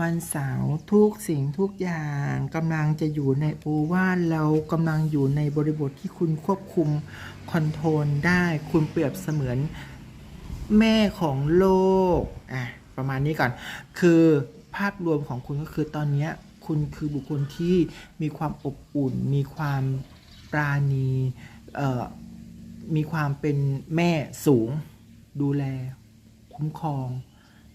วันเสาร์ทุกสิ่งทุกอย่างกำลังจะอยู่ในโอวาทเรากำลังอยู่ในบริบทที่คุณควบคุมคอนโทรลได้คุณเปรียบเสมือนแม่ของโลกอะประมาณนี้ก่อน คือภาพรวมของคุณก็คือตอนนี้คุณคือบุคคลที่มีความอบอุ่น มีความปราณีเอ่อมีความเป็นแม่สูง ดูแล คุ้มครอง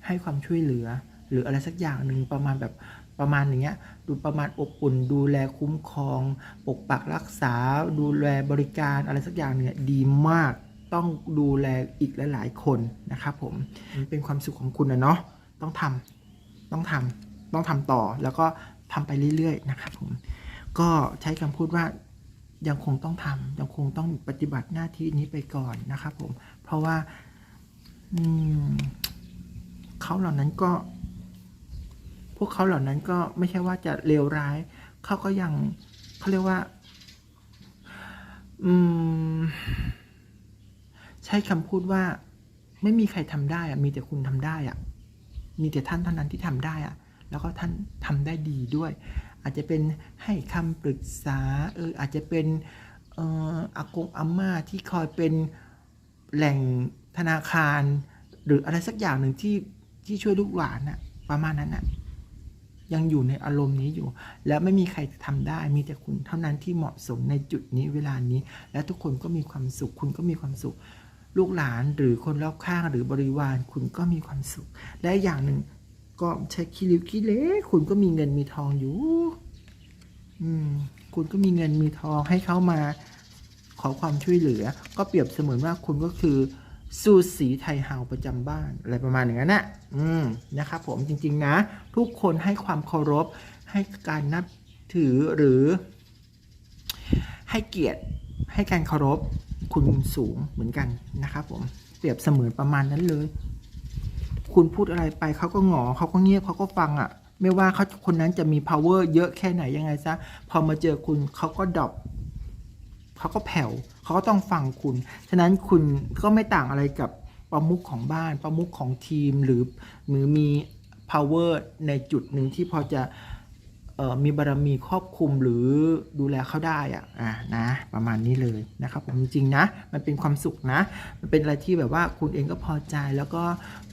ให้ความช่วยเหลือ หรืออะไรสักอย่างหนึ่งประมาณแบบประมาณอย่างเงี้ยดูประมาณอบอุ่น ดูแลคุ้มครอง ปกปักรักษา ดูแลบริการอะไรสักอย่างเนี่ยดีมากต้องดูแลอีกหลาย ๆ คนนะครับผมมันเป็นความสุขของคุณนะเนาะต้องทำต้องทำต้องทำต่อแล้วก็ทำไปเรื่อย ๆ นะครับผมก็ใช้คำพูดว่ายังคงต้องทำยังคงต้องปฏิบัติหน้าที่นี้ไปก่อนนะครับผมเพราะว่าอืมเขาเหล่านั้นก็ พวกเขาเหล่านั้นก็ไม่ใช่ว่าจะเลวร้าย เขาก็ยังเขาเรียกว่า อืม ใช้คำพูดว่า ไม่มีใครทำได้อะมีแต่คุณทำได้อะมีแต่ท่านเท่านั้นที่ทำได้อะแล้วก็ท่านทำได้ดีด้วย อาจจะเป็นให้คำปรึกษา เออ อาจจะเป็นเอ่ออากงอาม่าที่คอยเป็นแหล่งธนาคาร หรืออะไรสักอย่างหนึ่งที่ที่ช่วยลูกหลานน่ะประมาณนั้นน่ะ ยังอยู่ในอารมณ์นี้อยู่ แล้วไม่มีใครทำได้ มีแต่คุณเท่านั้นที่เหมาะสมในจุดนี้เวลานี้ และทุกคนก็มีความสุข คุณก็มีความสุข ลูกหลานหรือคนรอบข้างหรือบริวาร คุณก็มีความสุข และอย่างหนึ่งก็ใช้คิริวคิเลคุณก็มีเงินมีทองอยู่ อืม คุณก็มีเงินมีทองให้เขามาขอความช่วยเหลือ ก็เปรียบเสมือนว่าคุณก็คือ สูสีไทยเฮาประจำบ้านอะไรประมาณอย่างนั้นน่ะอืมนะครับผมจริงๆนะ ทุกคนให้ความเคารพให้การนับถือหรือ ให้เกียรติให้การเคารพคุณสูงเหมือนกันนะครับผมเปรียบเสมือนประมาณนั้นเลย คุณพูดอะไรไปเขาก็หงอเขาก็เงียบเขาก็ฟังอะ่ะ ไม่ว่าเขาคนนั้นจะมี power เยอะแค่ไหนยังไงซะพอมาเจอคุณเขาก็ดรอป เขาก็แผ่วเขาก็ต้องฟังคุณ ฉะนั้นคุณก็ไม่ต่างอะไรกับประมุขของบ้านประมุขของทีมหรือหรือมี power ในจุดหนึ่งที่พอจะออมีบารมีครอบคลุมหรือดูแลเขาได้อะอะนะประมาณนี้เลยนะครับผมจริงๆนะ มันเป็นความสุขนะ มันเป็นอะไรที่แบบว่าคุณเองก็พอใจแล้วก็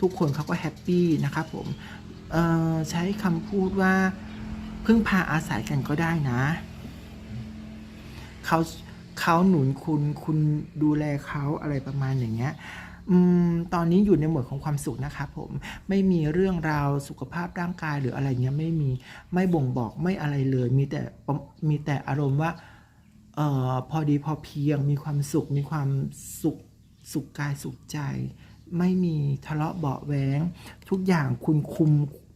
ทุกคนเขาก็แฮปปี้นะครับผมใช้คำพูดว่าพึ่งพาอาศัยกันก็ได้นะเขา เขาหนุนคุณคุณดูแลเขาอะไรประมาณอย่างเงี้ยอืมตอนนี้อยู่ในหมดของความสุขนะครับผมไม่มีเรื่องราวสุขภาพร่างกายหรืออะไรเงี้ยไม่มีไม่บ่งบอกไม่อะไรเลย มีแต่มีแต่อารมณ์ว่าเอ่อพอดีพอเพียง มีความสุข มีความสุขสุขกายสุขใจ ไม่มีทะเลาะเบาะแว้งทุกอย่างคุณคุม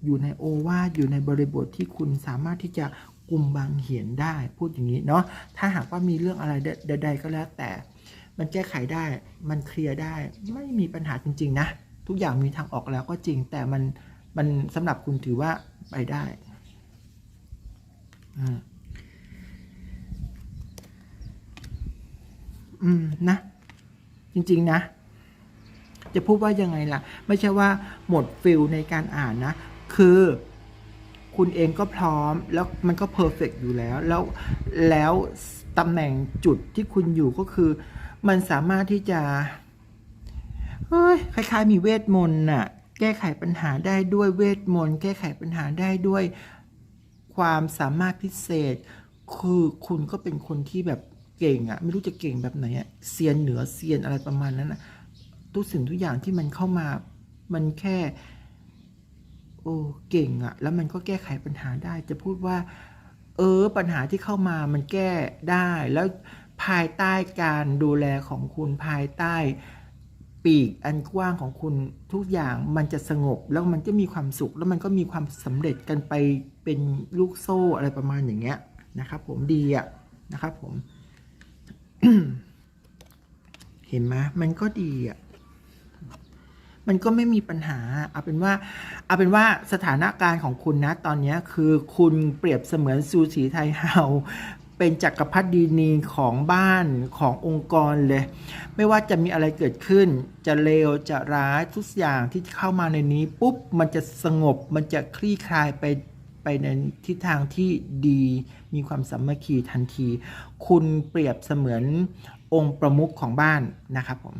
อยู่ในโอวาทอยู่ในบริบทที่คุณสามารถที่จะ กลุ่มบางเหียนได้พูดอย่างนี้เนาะถ้าหากว่ามีเรื่องอะไรใดๆก็แล้วแต่ มันแก้ไขได้มันเคลียร์ได้ไม่มีปัญหาจริง ๆ นะ ทุกอย่างมีทางออกแล้วก็จริง แต่มันมันสำหรับคุณถือว่าไปได้อืมนะ จริง ๆ นะ จะพูดว่ายังไงล่ะ ไม่ใช่ว่าหมดฟิลในการอ่านนะ คือ คุณเองก็พร้อมแล้วมันก็เพอร์เฟกอยู่แล้ว แล้วแล้วตำแหน่งจุดที่คุณอยู่ก็คือ มันสามารถที่จะเฮ้ยคล้ายๆ มีเวทมนต์น่ะแก้ไขปัญหาได้ด้วยเวทมนต์แก้ไขปัญหาได้ด้วยความสามารถพิเศษ คือคุณก็เป็นคนที่แบบเก่งอะไม่รู้จะเก่งแบบไหนอะเซียนเหนือเซียนอะไรประมาณนั้นอะทุกสิ่งทุกอย่างที่มันเข้ามามันแค่ โอ้เก่งอะแล้วมันก็แก้ไขปัญหาได้ จะพูดว่า เออ ปัญหาที่เข้ามามันแก้ได้ แล้วภายใต้การดูแลของคุณภายใต้ปีกอันกว้างของคุณทุกอย่างมันจะสงบแล้วมันก็มีความสุข แล้วมันก็มีความสำเร็จกันไปเป็นลูกโซ่อะไรประมาณอย่างเงี้ยนะครับผมดีอะนะครับผม เห็นไหมมันก็ดีอะ มันก็ไม่มีปัญหาเอาเป็นว่าเอาเป็นว่าสถานการณ์ของคุณนะตอนนี้คือคุณเปรียบเสมือนซูสีไทยเฮาเป็นจักรพรรดินีของบ้านขององค์กรเลย ไม่ว่าจะมีอะไรเกิดขึ้น จะเลวจะร้ายทุกอย่างที่เข้ามาในนี้ปุ๊บมันจะสงบมันจะคลี่คลายไปไปในทิศทางที่ดีมีความสามัคคีทันที คุณเปรียบเสมือนองค์ประมุขของบ้านนะครับผม